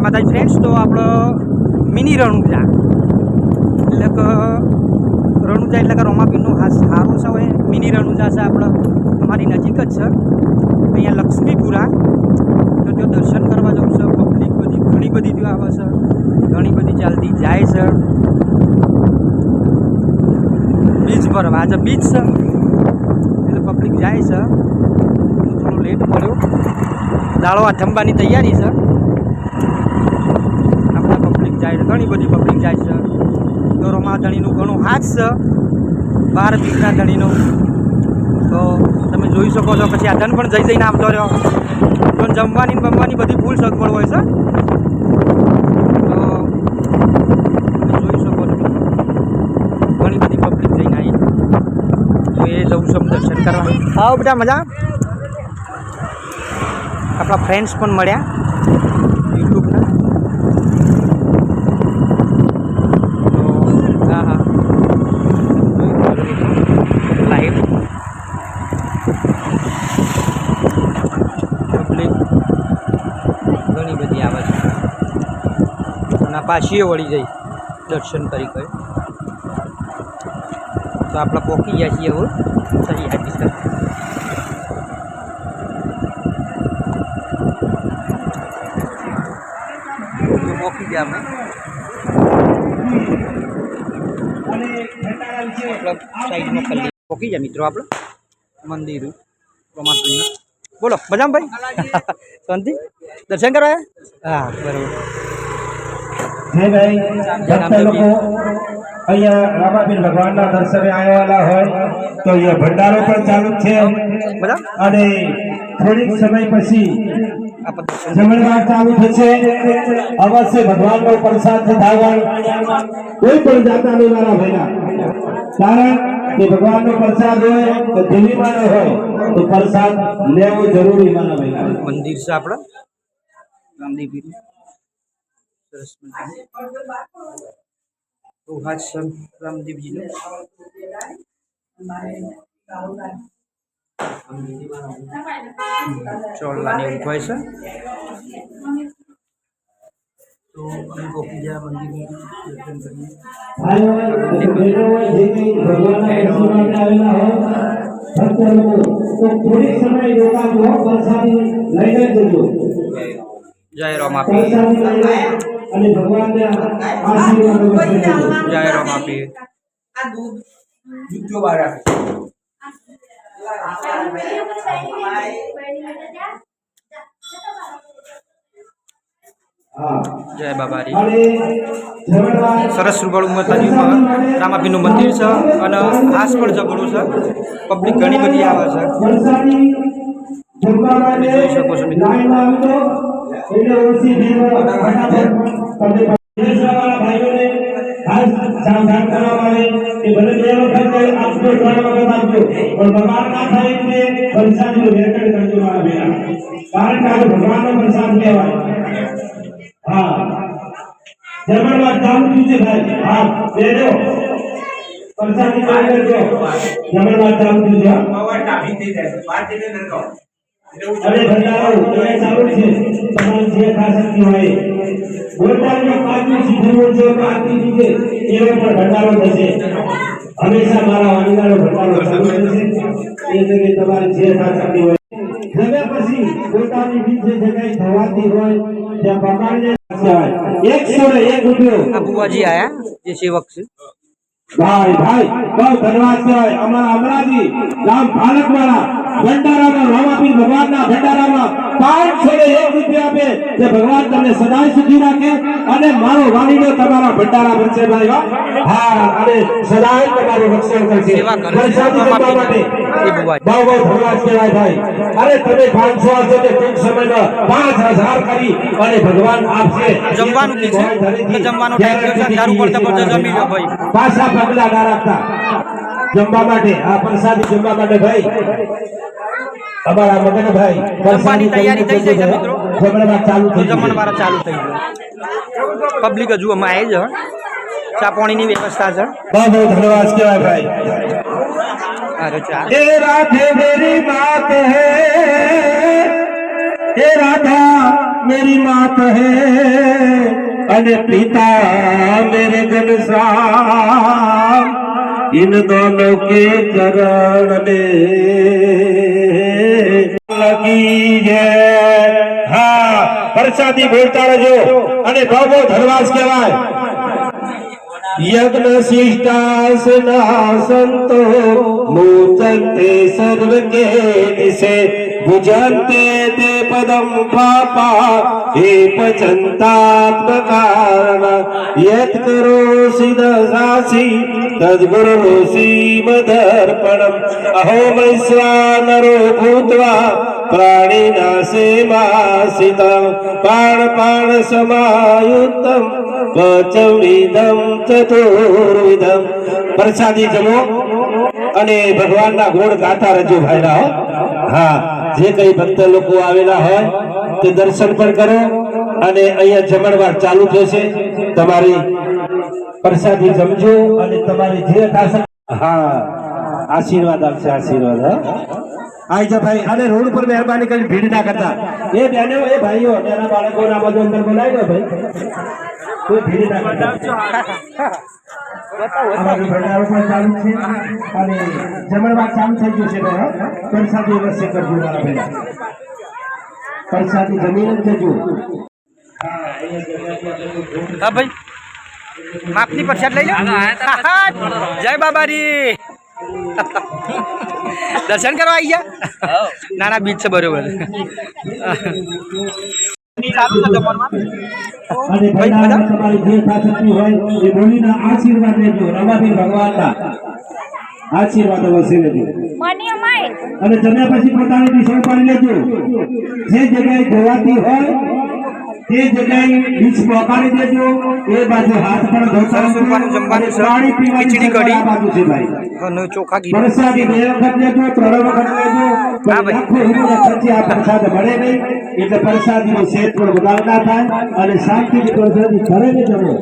જય માતાજી ફ્રેન્ડ્સ તો આપણો મિની રણુજા. એટલે કે રણુજા એટલે કે રોમાપીરનું હા સારું છે હવે. મિની રણુજા છે આપણો, અમારી નજીક જ છે. અહીંયા લક્ષ્મીપુરા. તો જો દર્શન કરવા જવું છે. પબ્લિક બધી, ઘણી બધી જો આવે છે. ઘણી બધી ચાલતી જાય છે. બીચ પર આજે બીચ છે. એટલે પબ્લિક જાય છે. હું થોડું લેટ મળ્યો. દાળો આથંબાની તૈયારી છે. જાય છે, ઘણી બધી પબ્લિક જાય છે. તો રમાધણીનું ઘણું હાથ છે. ભારત ધણીનું તો તમે જોઈ શકો છો, પછી આ ધન પણ જઈ જઈને આવતો રહ્યો. તો જમવાની ને બમવાની બધી ફૂલ સગવડ હોય છે. તો જોઈ શકો છો. ઘણી બધી પબ્લિક જઈને આવી. એ જવું છું દર્શન કરવા. આવો બધા મજા. આપણા ફ્રેન્ડ્સ પણ મળ્યા યુટ્યુબના તો હા હા લાઈવ પબ્લિક ઘણી બધી આવે છે પાછીએ વળી જઈ દર્શન કરી ગઈ તો આપણે પહોંચી ગયા છીએ હવે. સહી હાજી સર પહોંચી ગયા અમે. સાઈડમાં કરી પહોંચી ગયા મિત્રો આપણે. મંદિર રમાપીરનું બોલો મજામાં ભાઈ? શાંતિ? દર્શન કરવા હા બરાબર. જે ભાઈ ભક્ત લોકો અહીંયા રામાપીર ભગવાનના દર્શને આવેલા હોય તો અહીંયા ભંડારો પણ ચાલુ છે. અને થોડીક સમય પછી જમણવાર ચાલુ થશે. અવશ્ય ભગવાનનો પ્રસાદ ધાવણ કોઈ પણ જાતના મારા કારણ કે ભગવાનનો પ્રસાદ હોય તો દેવીમાનો હોય તો પ્રસાદ લેવો જરૂરી મારા મંદિર છે આપણા? સરસ તો હાથ છે રામદેવજીનું છે તો અમે દર્શન કરીએ ભક્ત તો થોડીક સમય રોકાજો પ્રસાદી લઈને જજો જય લઈને અને ભગવાનને આશીર્વાદ અવશ્ય લેજો. જય રામાપીર હા. જય બાબારી. અને જમણવાર સરસ રૂપાળું માતાજીમાં રામાપીરનું મંદિર છે અને આસ પણ જબરું છે. પબ્લિક ઘણી બધી આવે છે. જોઈ શકો છો મિત્રો. તમને દેશવાળા ભાઈઓને ખાસ સાવધાન કરવા માટે કે ભલે બે વખત આપજો ત્રણ વખત પણ બગાડ ના થાય એટલે પ્રસાદીનું રેકર્ડ કરજો મારા બેટા. કારણ કે ભગવાનનો પ્રસાદ કહેવાય. હા. જમણવાર ચાલુ થયું છે ભાઈ? હા. બેજો પ્રસાદી માંગ કરજો. જમણવાર ચાલુ થયું છે. અરે ભંડારો તમે ચાલુ છે? તમારે જે ખાસતી હોય. ગોટાળમાં પાંચમી સીધું છે પાંચમી છે એવો પણ ભંડારો થશે. હંમેશા મારા વાંગાનો ભંડારો ચાલુ રહેશે. એ જગ્યાએ તમારે જે ખાસતી હોય. હવે પછી ગોટાની બીજ જે જગ્યાએ થવાતી હોય, ત્યાં પકડીને એક સો એક રૂપિયો. બુવાજી આયા? જે સેવક છે. ભાઈ ભાઈ બહુ ધન્યવાદ કહેવાય. અમારા અમરાજી ગામ ભાલકવાળા ભંડારામાં રામાપીર ભગવાનના ભંડારામાં પાંચસો ને એક રૂપિયા આપે જે ભગવાન તમને સદાય સુધી રાખે. અને મારો વાલીનો તમારા ભંડારા બનશે ભાઈ હા. અને સદાય તમારું રક્ષણ કરશે. સેવા માટે. એ ભગવાન. બહુ બહુ ધન્યવાદ કહેવાય ભાઈ અરે તમે પાંચસો આપશો કે ટૂંક સમયમાં પાંચ હજાર કરી અને ભગવાન આપશે જમવાનું કીધું. એટલે જમવાનો ટાઈમ થયો છે. પડતા પડતા જમી લો ભાઈ. પાછા પગલા ના રાખતા જમવા માટે આ પ્રસાદી જમવા માટે ભાઈ મગન ભાઈ જમવાની તૈયારી થઈ છે મિત્રો. જમણવાર ચાલુ થઈ ચાલુ ગયો પબ્લિક હજુ અમે આવી છે ચા પાણીની વ્યવસ્થા છે બહુ બહુ ધન્યવાદ કહેવાય ભાઈ અરે ચા એ રાધે मेरी बात है हे राधा मेरी मात है અને पिता मेरे घनश्याम इन दोनों के चरण में લગી છે હા પ્રસાદી બોલતા રહેજો અને બહુ બહુ ધનવાસ કહેવાય यज्ञशिष्टाशुना सन्तो मोदन्ते सर्वके दिशे भुजन्ते ते पदम् पापा हे पचन्तात्मकारण यत्करोषि न सासि तद्गुरोऽसी मदर्पणम् अहोमैश्वानरो भूत्वा અહો વૈશ્વાનરો ભૂત્વા પાણ પાણ સમાયુતમ પ્રાણ પચવિધમ ચતુર્વિધમ. પ્રસાદી જમો અને ભગવાનના ગુણ ગાતા રહેજો ભાઈ હો. હા, જે કઈ ભક્ત લોકો આવેલા હોય તે દર્શન પણ કરો અને અહીંયા જમણવાર ચાલુ થશે. તમારી પ્રસાદી જમજો અને તમારી જે હા, આશીર્વાદ આપશે, આશીર્વાદ, હા. આઈ જા ભાઈ અને રોડ ઉપર મહેરબાની કરી ભીડ ના કરતા. એ બેનો એ ભાઈઓ તેના બાળકો ના બધું અંદર બોલાવી દો ભાઈ. કોઈ ભીડ ના કરતા. માપની પ્રસાદ લઈ લો. જય બાબારી. દર્શન કરવા આવી ગયા? ના ના બીજ છે બરોબર. આશીર્વાદ લેજો રમાબેન ભગવાનના. આશીર્વાદ અવશ્ય લેજો. અને જમ્યા પછી પોતાની ડીશ પાડી લેજો. જે જગ્યાએ જોવાતી હોય તે જગ્યાએ ડીશ પહોંચાડી દેજો એ બાજુ હાથ પણ ધોતા જમવાનું પાણી પીવાની ખીચડી કઢી. આ બાજુ છે ભાઈ અને ચોખા ઘી પ્રસાદી બે વખત લેજો ત્રણ વખત લેજો હા ભાઈ. આ પ્રસાદ મળે નહીં એટલે પ્રસાદીનો શેઠ પણ બગાડ થાય અને શાંતિથી પ્રસાદી ઘરે જમો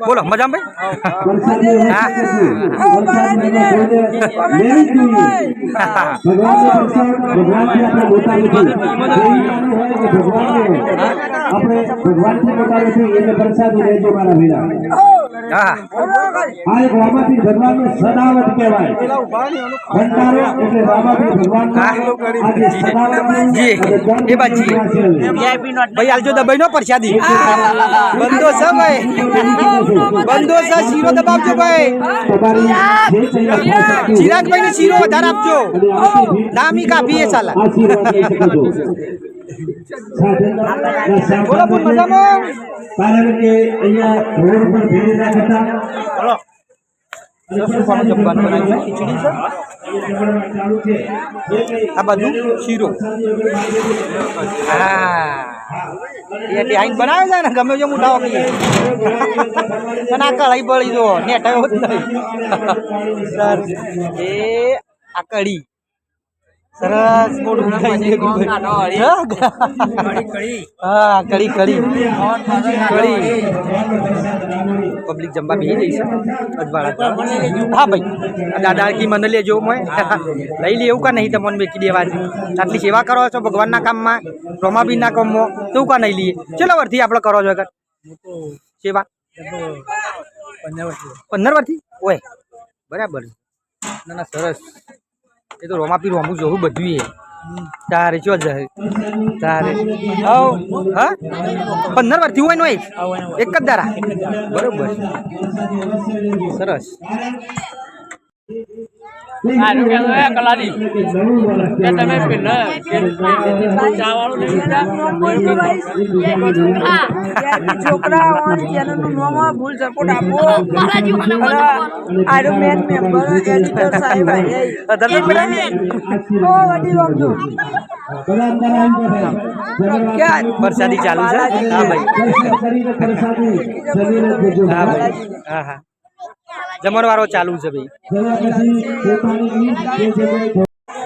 બોલો મજામાં ભાઈ? આપણે. આપણે ભગવાનથી મોટા નથી એટલે પ્રસાદી લેજો મારા હા આ એક રામાપીર ભગવાનનો સદાવત કહેવાય. ભંડારો એટલે રામાપીર ભગવાનનો આ જે. સદાવત જી, એ બાદ જી. ભાઈ આલજો દબાઈ નો પ્રસાદી બંધો છે ભાઈ. બંધો છે. શીરો દબાવજો ભાઈ. ચિરાગભાઈ ને શીરો વધારે આપજો. નામી કાપીએ ચાલા. જે આ બાજુ શીરો હા એ ટાઈમ બનાવે છે ને ગમે તેમ ઉઠાવો કહીએ અને કઢાઈ બળી જો નેટ આવ્યો જ નહીં એ આ કઢી. સરસ મોટું ખાઈ હા કડી કઢી કઢી પબ્લિક જમવા બેસી જઈશ છે. અજવાળા હા ભાઈ. આ દાદા કી મને લેજો મોય. લઈ લે એવું કા નહીં તમને મેકી દેવાની આટલી સેવા કરો છો ભગવાનના કામમાં રોમાબીનના કામમાં તો એવું કા નહીં લઈએ? ચલો વર્ષથી આપણે કરો છો આગળ. સેવા. પંદર વર્ષથી ઓય બરાબર. ના ના સરસ. એ તો રોમાપીર રોમું જોવું બધું એ. તારે ચો જાય? તારે. આવ. હા? પંદર વર્ષથી હોય નો એક જ દારા. બરોબર. સરસ. આનું કે તમે પેલા ભૂલ સપોર્ટ આપો. આરો મેન મેમ્બર એડિટર સાહેબ વરસાદી ચાલુ છે? હા ભાઈ. હા હા. જમણવારો ચાલુ છે ભાઈ.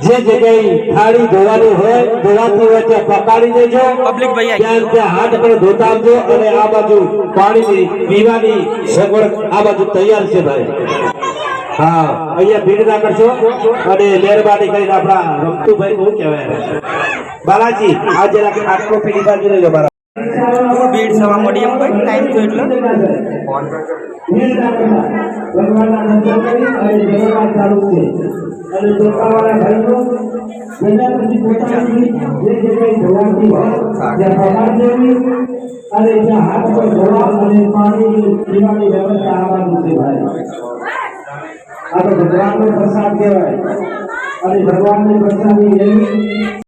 જે જગ્યાએ થાળી ધોવાની હોય ધોવાતી હોય ત્યાં પકાડી દેજો. પબ્લિક ભાઈ ત્યાં ત્યાં હાથ પણ ધોતા આવજો અને આ બાજુ પાણીની પીવાની સગવડ આ બાજુ તૈયાર છે ભાઈ. હા અહીંયા ભીડ ના કરશો અને મહેરબાની કરીને આપણા રમતુભાઈ શું કહેવાય? બાલાજી આ જરાક આટલો પીડી બાજુ મારા ભીડ સવા મળી એમ કોઈ? ટાઈમ થયો એટલે? હાથ પર અને પાણી પીવાની વ્યવસ્થા આ છે ભાઈ આ પ્રસાદ કહેવાય અને ભગવાનની પ્રસાદની એવી